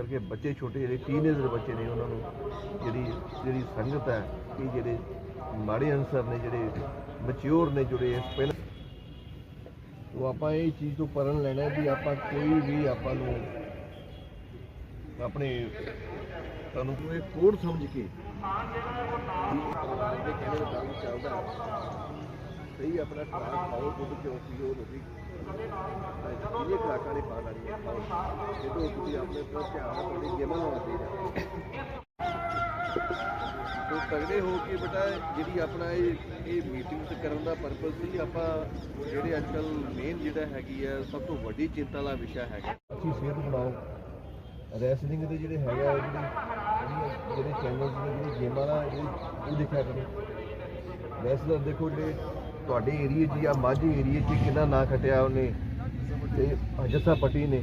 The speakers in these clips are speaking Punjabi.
ਕਰਕੇ ਬੱਚੇ ਛੋਟੇ ਜਿਹੜੇ ਟੀਨੇਜਰ ਬੱਚੇ ਨੇ ਉਹਨਾਂ ਨੂੰ ਜਿਹੜੀ ਜਿਹੜੀ ਸੰਗਤ ਹੈ, ਇਹ ਜਿਹੜੇ ਮਾੜੇ ਅਨਸਰ ਨੇ, ਜਿਹੜੇ ਮੈਚੁਰ ਨੇ, ਜਿਹੜੇ ਇਸ ਪਹਿਲਾਂ ਉਹ ਆਪਾਂ ਇਹ ਚੀਜ਼ ਤੋਂ ਪਰਨ ਲੈਣਾ ਵੀ ਆਪਾਂ ਕੋਈ ਵੀ ਆਪਾਂ ਨੂੰ ਆਪਣੇ ਤੁਹਾਨੂੰ ਇਹ ਕੋਡ ਸਮਝ ਕੇ ਸਹੀ ਆਪਣਾ ਖਾਣਾ ਖਾਓ, ਦੁੱਧ ਕਿਉਂ ਪੀਓ, ਰੋਟੀ। ਇਹ ਖਰਾਕਾਂ ਨਹੀਂ ਖਾਣ ਵਾਲੀਆਂ ਖਾਓ ਜਦੋਂ ਤੁਸੀਂ ਆਪਣੇ ਤੋਂ ਧਿਆਨ ਨਾਲ ਤੁਹਾਡੀ ਗੇਮਾਂ ਹੋਣ ਚਾਹੀਦਾ ਤੋ ਤਗੜੇ ਹੋ ਕੇ ਬੇਟਾ, ਜਿਹੜੀ ਆਪਣਾ ਇਹ ਇਹ ਮੀਟਿੰਗਸ ਕਰਨ ਦਾ ਪਰਪਸ ਸੀ ਆਪਾਂ ਜਿਹੜੇ ਅੱਜ ਕੱਲ ਮੇਨ ਜਿਹੜਾ ਹੈਗੀ ਆ, ਸਭ ਤੋਂ ਵੱਡੀ ਚਿੰਤਾ ਵਾਲਾ ਵਿਸ਼ਾ ਹੈਗਾ। ਅੱਛੀ ਸਿਹਤ ਬਣਾਓ। ਰੈਸਲਿੰਗ ਦੇ ਜਿਹੜੇ ਹੈਗਾ ਜਿਹੜੀ ਜਿਹੜੀਆਂ- ਜਿਹੜੇ ਚੈਨਲਸ ਨੇ, ਜਿਹੜੀ ਗੇਮਾਂ ਦਾ ਉਹ ਦੇਖਿਆ ਕਰੋ। ਰੈਸਲਰ ਦੇਖੋ ਜਿਹੜੇ ਤੁਹਾਡੇ ਏਰੀਏ 'ਚ ਜਾਂ ਮਾਝੇ ਏਰੀਏ 'ਚ ਕਿੰਨਾ ਨਾਂ ਖਟਿਆ ਉਹਨੇ। ਤੇ ਜੱਸਾ ਪੱਟੀ ਨੇ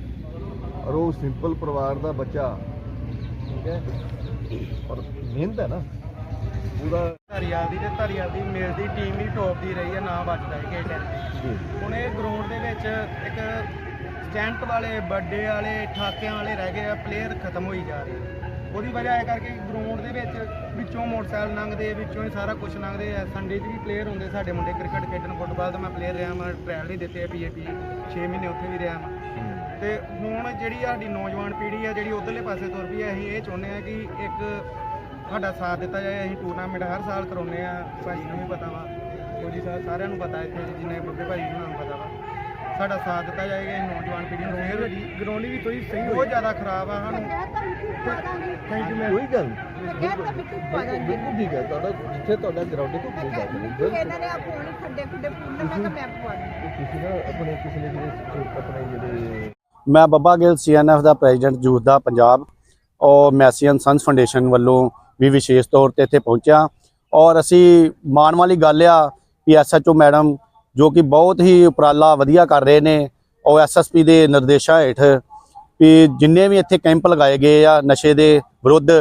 ਔਰ ਉਹ ਸਿੰਪਲ ਪਰਿਵਾਰ ਦਾ ਬੱਚਾ ਠੀਕ ਹੈ? ਔਰ ਮਿਹਨਤ ਹੈ ਨਾ। ਪੂਰਾ ਧਾਰੀਵਾਲ ਦੀ ਤੇ ਧਾਰੀਵਾਲ ਦੀ ਮੇਲ ਦੀ ਟੀਮ ਹੀ ਟੌਪ ਦੀ ਰਹੀ ਹੈ ਨਾ ਬਚਦਾ ਹੈ ਜੀ। ਹੁਣ ਇਹ ਗਰਾਊਂਡ ਦੇ ਵਿੱਚ ਇੱਕ ਸਟੈਂਟ ਵਾਲੇ ਵੱਡੇ ਵਾਲੇ ਠਾਕਿਆਂ ਵਾਲੇ ਰਹਿ ਗਏ ਆ ਪਲੇਅਰ ਖਤਮ ਹੋਈ ਜਾ ਰਹੇ ਆ। ਉਹਦੀ ਵਜ੍ਹਾ ਇਹ ਕਰਕੇ ਗਰਾਊਂਡ ਦੇ ਵਿੱਚ ਵਿੱਚੋਂ ਮੋਟਰਸਾਈਕਲ ਲੰਘਦੇ, ਵਿੱਚੋਂ ਹੀ ਸਾਰਾ ਕੁਝ ਲੰਘਦੇ ਆ। ਸੰਡੇ 'ਚ ਵੀ ਪਲੇਅਰ ਹੁੰਦੇ ਸਾਡੇ ਮੁੰਡੇ ਕ੍ਰਿਕਟ ਖੇਡਣ ਫੁੱਟਬਾਲ ਦਾ ਮੈਂ ਪਲੇਅਰ ਰਿਹਾ ਮੈਂ ਟ੍ਰਾਇਲ ਨਹੀਂ ਦਿੱਤੇ ਪੀਏਪੀ 6 ਮਹੀਨੇ ਉੱਥੇ ਵੀ ਰਿਹਾ ਮੈਂ ਤੇ ਹੁਣ ਜਿਹੜੀ ਸਾਡੀ ਨੌਜਵਾਨ ਪੀੜ੍ਹੀ ਆ, ਜਿਹੜੀ ਉਧਰਲੇ ਪਾਸੇ ਤੁਰ ਪਈ ਆ, ਅਸੀਂ ਇਹ ਚਾਹੁੰਦੇ ਆ ਕਿ ਇੱਕ ਸਾਡਾ ਸਾਥ ਦਿੱਤਾ ਜਾਏ, ਅਸੀਂ ਟੂਰਨਾਮੈਂਟ ਹਰ ਸਾਲ ਕਰਾਉਂਦੇ ਆ। ਭਾਜੀ ਨੂੰ ਵੀ ਪਤਾ ਵਾ ਫੌਜੀ ਸਾਹਿਬ ਸਾਰਿਆਂ ਨੂੰ ਪਤਾ ਇੱਥੇ, ਜਿੰਨੇ ਬੱਬੇ ਭਾਜੀ ਨੂੰ ਪਤਾ ਵਾ। ਸਾਡਾ ਸਾਥ ਦਿੱਤਾ ਜਾਏਗਾ ਇਹ ਨੌਜਵਾਨ ਪੀੜ੍ਹੀ ਨੂੰ ਫੇਰ ਗਰਾਉਂਡੀ ਵੀ ਥੋੜੀ ਸਹੀ ਬਹੁਤ ਜ਼ਿਆਦਾ ਖਰਾਬ ਆ ਸਾਨੂੰ। ਥੈਂਕ ਯੂ ਮੈਮ ਕੋਈ ਗੱਲ। ਬਿਲਕੁਲ ਠੀਕ ਹੈ। ਤੁਹਾਡਾ ਜਿੱਥੇ ਤੁਹਾਡਾ ਗਰਾਊਂਡ ਹੈ ਕੋਈ ਗੱਲ ਨਹੀਂ ਇਹਨਾਂ ਨੇ ਆਪੋਣੀ ਖੱਡੇ ਖੁੱਡੇ ਪੂਰਨੇ ਮੈਂ ਕਿਹਾ ਮੈਂ ਪਵਾ ਦੂੰ ਤੁਸੀਂ ਨਾ ਆਪਣੇ ਪਿਛਲੇ ਜਿਹੜੇ ਆਪਣੇ ਜਿਹੜੇ ਮੈਂ ਬੱਬਾ ਗਿੱਲ ਸੀਐਨਐਫ ਦਾ ਪ੍ਰੈਜ਼ੀਡੈਂਟ ਯੂਥ ਦਾ ਪੰਜਾਬ। ਔਰ ਮੈਸੀਅਨ ਸੰਸ ਫਾਊਂਡੇਸ਼ਨ ਵੱਲੋਂ ਵੀ ਵਿਸ਼ੇਸ਼ ਤੌਰ ਤੇ ਇੱਥੇ ਪਹੁੰਚਿਆ। ਔਰ ਅਸੀਂ ਮਾਣ ਵਾਲੀ ਗੱਲ ਆ ਵੀ ਐਸਐਚਓ ਮੈਡਮ ਜੋ ਕਿ ਬਹੁਤ ਹੀ ਉਪਰਾਲਾ ਵਧੀਆ ਕਰ ਰਹੇ ਨੇ ਔਰ ਐਸਐਸਪੀ ਦੇ ਨਿਰਦੇਸ਼ਾਂ ਹੇਠ ਵੀ ਜਿੰਨੇ ਵੀ ਇੱਥੇ ਕੈਂਪ ਲਗਾਏ ਗਏ ਆ ਨਸ਼ੇ ਦੇ ਵਿਰੁੱਧ,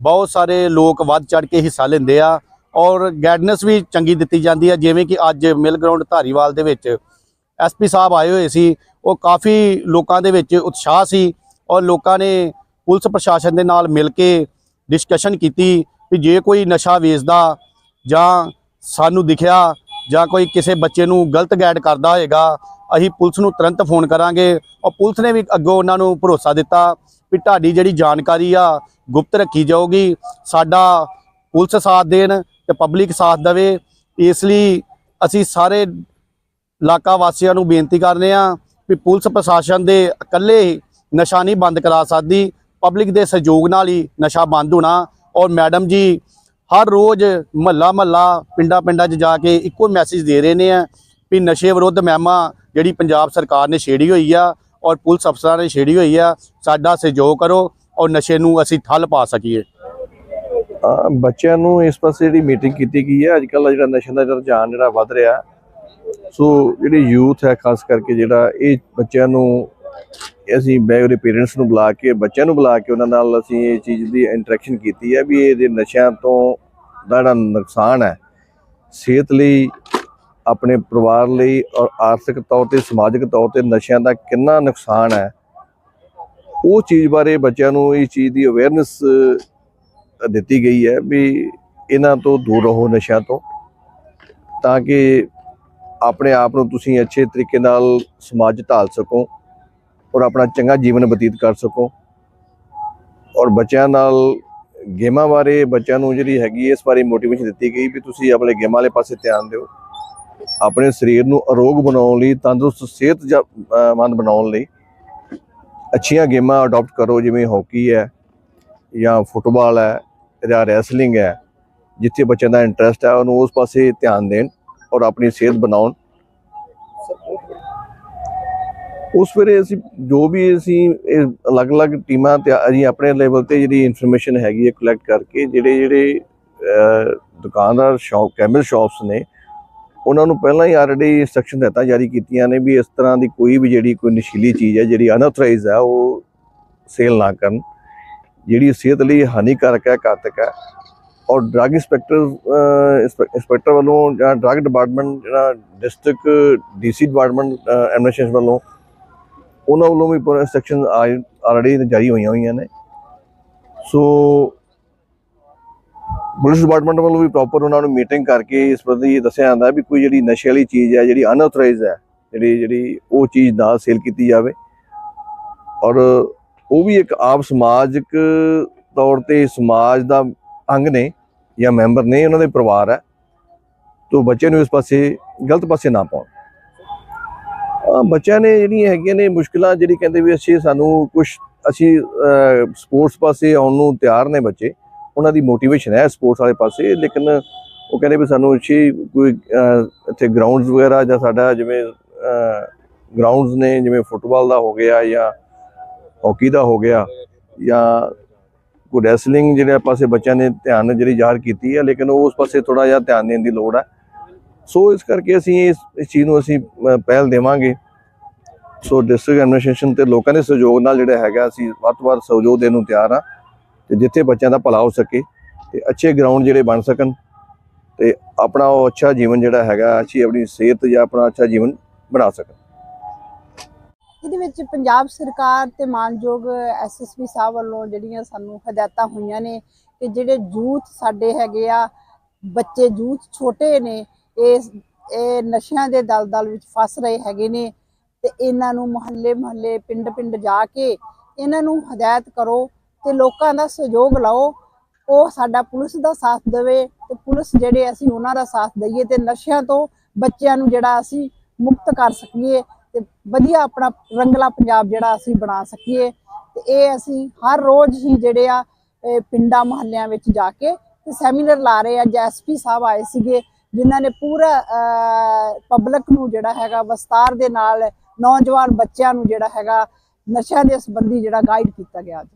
ਬਹੁਤ ਸਾਰੇ ਲੋਕ ਵੱਧ ਚੜ ਕੇ ਹਿੱਸਾ ਲੈਂਦੇ ਆ ਔਰ ਗਾਈਡਨੈਂਸ ਵੀ ਚੰਗੀ ਦਿੱਤੀ ਜਾਂਦੀ ਹੈ ਜਿਵੇਂ ਕਿ ਅੱਜ ਮਿਲ ਗਰਾਊਂਡ ਧਾਰੀਵਾਲ ਦੇ ਵਿੱਚ ਐਸਪੀ ਸਾਹਿਬ ਆਏ ਹੋਏ ਸੀ, ਉਹ ਕਾਫੀ ਲੋਕਾਂ ਦੇ ਵਿੱਚ ਉਤਸ਼ਾਹ ਸੀ ਔਰ ਲੋਕਾਂ ਨੇ ਪੁਲਿਸ ਪ੍ਰਸ਼ਾਸਨ ਦੇ ਨਾਲ ਮਿਲ ਕੇ ਡਿਸਕਸ਼ਨ ਕੀਤੀ ਵੀ ਜੇ ਕੋਈ ਨਸ਼ਾ ਵੇਚਦਾ ਜਾਂ ਸਾਨੂੰ ਦਿਖਿਆ ਜਾਂ ਕੋਈ ਕਿਸੇ ਬੱਚੇ ਨੂੰ ਗਲਤ ਗਾਈਡ ਕਰਦਾ ਹੋਏਗਾ, ਅਸੀਂ ਪੁਲਿਸ ਨੂੰ ਤੁਰੰਤ ਫੋਨ ਕਰਾਂਗੇ ਔਰ ਪੁਲਿਸ ਨੇ ਵੀ ਅੱਗੋਂ ਉਹਨਾਂ ਨੂੰ ਭਰੋਸਾ ਦਿੱਤਾ ਵੀ ਤੁਹਾਡੀ ਜਿਹੜੀ ਜਾਣਕਾਰੀ ਆ ਗੁਪਤ ਰੱਖੀ ਜਾਊਗੀ, ਸਾਡਾ ਪੁਲਿਸ ਸਾਥ ਦੇਣ ਤੇ ਪਬਲਿਕ ਸਾਥ ਦੇਵੇ। ਇਸ ਲਈ ਅਸੀਂ ਸਾਰੇ ਇਲਾਕਾ ਵਾਸੀਆਂ ਨੂੰ ਬੇਨਤੀ ਕਰਨੇ ਆ ਵੀ ਪੁਲਿਸ ਪ੍ਰਸ਼ਾਸਨ ਦੇ ਇਕੱਲੇ ਨਸ਼ਾ ਨਹੀਂ ਬੰਦ ਕਰਾ ਸਕਦੀ ਪਬਲਿਕ ਦੇ ਸਹਿਯੋਗ ਨਾਲ ਹੀ ਨਸ਼ਾ ਬੰਦ ਹੋਣਾ ਔਰ ਮੈਡਮ ਜੀ ਹਰ ਰੋਜ਼ ਮਹੱਲਾ ਮਹੱਲਾ, ਪਿੰਡਾਂ ਪਿੰਡਾਂ 'ਚ ਜਾ ਕੇ ਇੱਕੋ ਮੈਸੇਜ ਦੇ ਰਹੇ ਨੇ ਆ ਵੀ ਨਸ਼ੇ ਵਿਰੁੱਧ ਮਹਿਮਾ ਜਿਹੜੀ ਪੰਜਾਬ ਸਰਕਾਰ ਨੇ ਛੇੜੀ ਹੋਈ ਆ ਔਰ ਪੁਲਿਸ ਅਫਸਰਾਂ ਨੇ ਛੇੜੀ ਹੋਈ ਆ, ਸਾਡਾ ਸਹਿਯੋਗ ਕਰੋ ਔਰ ਨਸ਼ੇ ਨੂੰ ਅਸੀਂ ਠੱਲ ਪਾ ਸਕੀਏ। ਬੱਚਿਆਂ ਨੂੰ ਇਸ ਪਾਸੇ ਜਿਹੜੀ ਮੀਟਿੰਗ ਕੀਤੀ ਗਈ ਹੈ ਅੱਜ ਕੱਲ੍ਹ ਜਿਹੜਾ ਨਸ਼ੇ ਦਾ ਜਿਹੜਾ ਰੁਝਾਨ ਜਿਹੜਾ ਵੱਧ ਰਿਹਾ, ਸੋ ਜਿਹੜੀ ਯੂਥ ਹੈ, ਖਾਸ ਕਰਕੇ ਜਿਹੜਾ, ਇਹ ਬੱਚਿਆਂ ਨੂੰ ਅਸੀਂ ਮੈਂ ਉਹਦੇ ਪੇਰੈਂਟਸ ਨੂੰ ਬੁਲਾ ਕੇ, ਬੱਚਿਆਂ ਨੂੰ ਬੁਲਾ ਕੇ ਉਹਨਾਂ ਨਾਲ ਅਸੀਂ ਇਹ ਚੀਜ਼ ਦੀ ਇੰਟਰੈਕਸ਼ਨ ਕੀਤੀ ਹੈ ਵੀ ਇਹਦੇ ਨਸ਼ਿਆਂ ਤੋਂ ਦਾ ਜਿਹੜਾ ਨੁਕਸਾਨ ਹੈ, ਸਿਹਤ ਲਈ, ਆਪਣੇ ਪਰਿਵਾਰ ਲਈ ਔਰ ਆਰਥਿਕ ਤੌਰ ਤੇ, ਸਮਾਜਿਕ ਤੌਰ ਤੇ ਨਸ਼ਿਆਂ ਦਾ ਕਿੰਨਾ ਨੁਕਸਾਨ ਹੈ, ਉਹ ਚੀਜ਼ ਬਾਰੇ ਬੱਚਿਆਂ ਨੂੰ ਇਸ ਚੀਜ਼ ਦੀ ਅਵੇਅਰਨੈਸ ਦਿੱਤੀ ਗਈ ਹੈ ਵੀ ਇਹਨਾਂ ਤੋਂ ਦੂਰ ਰਹੋ ਨਸ਼ਿਆਂ ਤੋਂ, ਤਾਂ ਕਿ ਆਪਣੇ ਆਪ ਨੂੰ ਤੁਸੀਂ ਅੱਛੇ ਤਰੀਕੇ ਨਾਲ ਸਮਾਜ ਢਾਲ ਸਕੋ। ਔਰ ਆਪਣਾ ਚੰਗਾ ਜੀਵਨ ਬਤੀਤ ਕਰ ਸਕੋ। ਔਰ ਬੱਚਿਆਂ ਨਾਲ ਗੇਮਾਂ ਬਾਰੇ ਬੱਚਿਆਂ ਨੂੰ ਜਿਹੜੀ ਹੈਗੀ ਇਸ ਬਾਰੇ ਮੋਟੀਵੇਸ਼ਨ ਦਿੱਤੀ ਗਈ ਵੀ ਤੁਸੀਂ ਆਪਣੇ ਗੇਮਾਂ ਵਾਲੇ ਪਾਸੇ ਧਿਆਨ ਦਿਓ। ਆਪਣੇ ਸਰੀਰ ਨੂੰ ਅਰੋਗ ਬਣਾਉਣ ਲਈ, ਤੰਦਰੁਸਤ ਸਿਹਤਮੰਦ ਬਣਾਉਣ ਲਈ ਅੱਛੀਆਂ ਗੇਮਾਂ ਅਡਾਪਟ ਕਰੋ, ਜਿਵੇਂ ਹਾਕੀ ਹੈ ਜਾਂ ਫੁੱਟਬਾਲ ਹੈ ਜਾਂ ਰੈਸਲਿੰਗ ਹੈ, ਜਿੱਥੇ ਬੱਚਿਆਂ ਦਾ ਇੰਟਰਸਟ ਹੈ, ਉਹਨੂੰ ਉਸ ਪਾਸੇ ਧਿਆਨ ਦੇਣ ਔਰ ਆਪਣੀ ਸਿਹਤ ਬਣਾਉਣ। ਉਸ ਵੇਲੇ ਅਸੀਂ ਜੋ ਵੀ ਅਸੀਂ ਇਹ ਅਲੱਗ-ਅਲੱਗ ਟੀਮਾਂ ਤੇ ਅਸੀਂ ਆਪਣੇ ਲੈਵਲ ਤੇ ਜਿਹੜੀ ਇਨਫੋਰਮੇਸ਼ਨ ਹੈਗੀ ਹੈ ਕਲੈਕਟ ਕਰਕੇ ਜਿਹੜੇ ਜਿਹੜੇ ਦੁਕਾਨਦਾਰ ਸ਼ਾਪ ਕੈਮਲ ਸ਼ਾਪਸ ਨੇ, ਉਹਨਾਂ ਨੂੰ ਪਹਿਲਾਂ ਹੀ ਆਲਰੇਡੀ ਇੰਸਟਰਕਸ਼ਨ ਦਿੱਤਾ, ਜਾਰੀ ਕੀਤੀਆਂ ਨੇ ਵੀ ਇਸ ਤਰ੍ਹਾਂ ਦੀ ਕੋਈ ਵੀ ਜਿਹੜੀ ਕੋਈ ਨਸ਼ੀਲੀ ਚੀਜ਼ ਹੈ, ਜਿਹੜੀ ਅਨਆਥੋਰਾਈਜ਼ ਹੈ, ਉਹ ਸੇਲ ਨਾ ਕਰਨ। ਜਿਹੜੀ ਸਿਹਤ ਲਈ ਹਾਨੀਕਾਰਕ ਹੈ, ਘਾਤਕ ਹੈ, ਔਰ ਡਰੱਗ ਇੰਸਪੈਕਟਰ ਇੰਸਪੈਕਟਰ ਵੱਲੋਂ ਜਾਂ ਡਰੱਗ ਡਿਪਾਰਟਮੈਂਟ ਜਿਹੜਾ ਡਿਸਟ੍ਰਿਕਟ ਡੀਸੀ ਡਿਪਾਰਟਮੈਂਟ ਐਡਮਿਨਿਸਟ੍ਰੇਸ਼ਨ ਵੱਲੋਂ ਉਹਨਾਂ ਵੱਲੋਂ ਵੀ ਇਨਸਟਰਕਸ਼ਨ ਆਲਰੇਡੀ ਜਾਰੀ ਹੋਈਆਂ ਹੋਈਆਂ ਨੇ। ਸੋ ਪੁਲਿਸ ਡਿਪਾਰਟਮੈਂਟ ਵੱਲੋਂ ਵੀ ਪ੍ਰੋਪਰ ਉਹਨਾਂ ਨੂੰ ਮੀਟਿੰਗ ਕਰਕੇ ਇਸ ਪ੍ਰਤੀ ਇਹ ਦੱਸਿਆ ਜਾਂਦਾ ਵੀ ਕੋਈ ਜਿਹੜੀ ਨਸ਼ੇ ਵਾਲੀ ਚੀਜ਼ ਹੈ, ਜਿਹੜੀ ਅਨਆਥੋਰਾਈਜ਼ਡ ਹੈ, ਜਿਹੜੀ ਜਿਹੜੀ ਉਹ ਚੀਜ਼ ਨਾ ਸੇਲ ਕੀਤੀ ਜਾਵੇ। ਔਰ ਉਹ ਵੀ ਇੱਕ ਆਪ ਸਮਾਜਿਕ ਤੌਰ ਤੇ ਸਮਾਜ ਦਾ ਅੰਗ ਨੇ ਜਾਂ ਮੈਂਬਰ ਨੇ, ਉਹਨਾਂ ਦੇ ਪਰਿਵਾਰ ਹੈ। ਤੋਂ ਬੱਚੇ ਨੂੰ ਇਸ ਪਾਸੇ, ਗਲਤ ਪਾਸੇ ਨਾ ਪਾਉਣ। ਬੱਚਿਆਂ ਨੇ ਜਿਹੜੀਆਂ ਹੈਗੀਆਂ ਨੇ ਮੁਸ਼ਕਲਾਂ ਜਿਹੜੀ ਕਹਿੰਦੇ ਵੀ ਅਸੀਂ, ਸਾਨੂੰ ਕੁਝ ਅਸੀਂ ਸਪੋਰਟਸ ਪਾਸੇ ਆਉਣ ਨੂੰ ਤਿਆਰ ਨੇ ਬੱਚੇ, ਉਹਨਾਂ ਦੀ ਮੋਟੀਵੇਸ਼ਨ ਹੈ ਸਪੋਰਟਸ ਵਾਲੇ ਪਾਸੇ, ਲੇਕਿਨ ਉਹ ਕਹਿੰਦੇ ਵੀ ਸਾਨੂੰ ਅੱਛੀ ਕੋਈ ਇੱਥੇ ਗਰਾਊਂਡਸ ਵਗੈਰਾ ਜਾਂ ਸਾਡਾ ਜਿਵੇਂ ਗਰਾਊਂਡਸ ਨੇ, ਜਿਵੇਂ ਫੁੱਟਬਾਲ ਦਾ ਹੋ ਗਿਆ ਜਾਂ ਹਾਕੀ ਦਾ ਹੋ ਗਿਆ ਜਾਂ ਕੋਈ ਰੈਸਲਿੰਗ ਜਿਹੜੇ ਪਾਸੇ ਬੱਚਿਆਂ ਨੇ ਧਿਆਨ ਜਿਹੜੀ ਜ਼ਾਹਰ ਕੀਤੀ ਹੈ, ਲੇਕਿਨ ਉਸ ਪਾਸੇ ਥੋੜਾ ਜਿਹਾ ਧਿਆਨ ਦੇਣ ਦੀ ਲੋੜ ਹੈ। ਸੋ ਇਸ ਕਰਕੇ ਅਸੀਂ ਇਸ ਇਸ ਚੀਜ਼ ਨੂੰ ਅਸੀਂ ਪਹਿਲ ਦੇਵਾਂਗੇ। ਸੋ ਡਿਸਟ੍ਰਿਕਟ ਐਡਮਿਨਿਸਟ੍ਰੇਸ਼ਨ ਤੇ ਲੋਕਾਂ ਦੇ ਸਹਿਯੋਗ ਨਾਲ ਜਿਹੜਾ ਹੈਗਾ, ਅਸੀਂ ਵੱਧ ਤੋਂ ਵੱਧ ਸਹਿਯੋਗ ਦੇਣ ਨੂੰ ਤਿਆਰ ਹਾਂ ਤੇ ਜਿੱਥੇ ਬੱਚਿਆਂ ਦਾ ਭਲਾ ਹੋ ਸਕੇ ਤੇ ਅੱਛੇ ਗਰਾਊਂਡ ਜਿਹੜੇ ਬਣ ਸਕਣ ਤੇ ਆਪਣਾ ਉਹ ਅੱਛਾ ਜੀਵਨ ਜਿਹੜਾ ਹੈਗਾ, ਅੱਛੀ ਆਪਣੀ ਸਿਹਤ ਜਾਂ ਆਪਣਾ ਅੱਛਾ ਜੀਵਨ ਬਣਾ ਸਕਣ। ਇਹਦੇ ਵਿੱਚ ਪੰਜਾਬ ਸਰਕਾਰ ਤੇ ਮਾਨਯੋਗ ਐਸਐਸਪੀ ਸਾਹਿਬ ਵੱਲੋਂ ਜਿਹੜੀਆਂ ਸਾਨੂੰ ਹਦਾਇਤਾਂ ਹੋਈਆਂ ਨੇ ਕਿ ਜਿਹੜੇ ਯੂਥ ਸਾਡੇ ਹੈਗੇ ਆ, ਬੱਚੇ ਯੂਥ ਛੋਟੇ ਨੇ, ਇਹ ਇਹ ਨਸ਼ਿਆਂ ਦੇ ਦਲਦਲ ਵਿੱਚ ਫਸ ਰਹੇ ਹੈਗੇ ਨੇ ਤੇ ਇਹਨਾਂ ਨੂੰ ਮੁਹੱਲੇ ਮੁਹੱਲੇ ਪਿੰਡ ਪਿੰਡ ਜਾ ਕੇ ਇਹਨਾਂ ਨੂੰ ਹਦਾਇਤ ਕਰੋ ਤੇ ਲੋਕਾਂ ਦਾ ਸਹਿਯੋਗ ਲਓ। ਉਹ ਸਾਡਾ ਪੁਲਿਸ ਦਾ ਸਾਥ ਦੇਵੇ ਤੇ ਪੁਲਿਸ ਜਿਹੜੇ ਅਸੀਂ ਉਹਨਾਂ ਦਾ ਸਾਥ ਦਈਏ ਤੇ ਨਸ਼ਿਆਂ ਤੋਂ ਬੱਚਿਆਂ ਨੂੰ ਜਿਹੜਾ ਅਸੀਂ ਮੁਕਤ ਕਰ ਸਕੀਏ ਤੇ ਵਧੀਆ ਆਪਣਾ ਰੰਗਲਾ ਪੰਜਾਬ ਜਿਹੜਾ ਅਸੀਂ ਬਣਾ ਸਕੀਏ। ਤੇ ਇਹ ਅਸੀਂ ਹਰ ਰੋਜ਼ ਹੀ ਜਿਹੜੇ ਆ ਪਿੰਡਾਂ ਮੁਹੱਲਿਆਂ ਵਿੱਚ ਜਾ ਕੇ ਤੇ ਸੈਮੀਨਾਰ ਲਾ ਰਹੇ ਆ। ਐਸਪੀ ਸਾਹਿਬ ਆਏ ਸੀਗੇ, ਜਿਨ੍ਹਾਂ ਨੇ ਪੂਰਾ ਪਬਲਿਕ ਨੂੰ ਜਿਹੜਾ ਹੈਗਾ ਵਿਸਤਾਰ ਦੇ ਨਾਲ ਨੌਜਵਾਨ ਬੱਚਿਆਂ ਨੂੰ ਜਿਹੜਾ ਹੈਗਾ ਨਸ਼ਿਆਂ ਦੇ ਸੰਬੰਧੀ ਜਿਹੜਾ ਗਾਈਡ ਕੀਤਾ ਗਿਆ ਅੱਜ।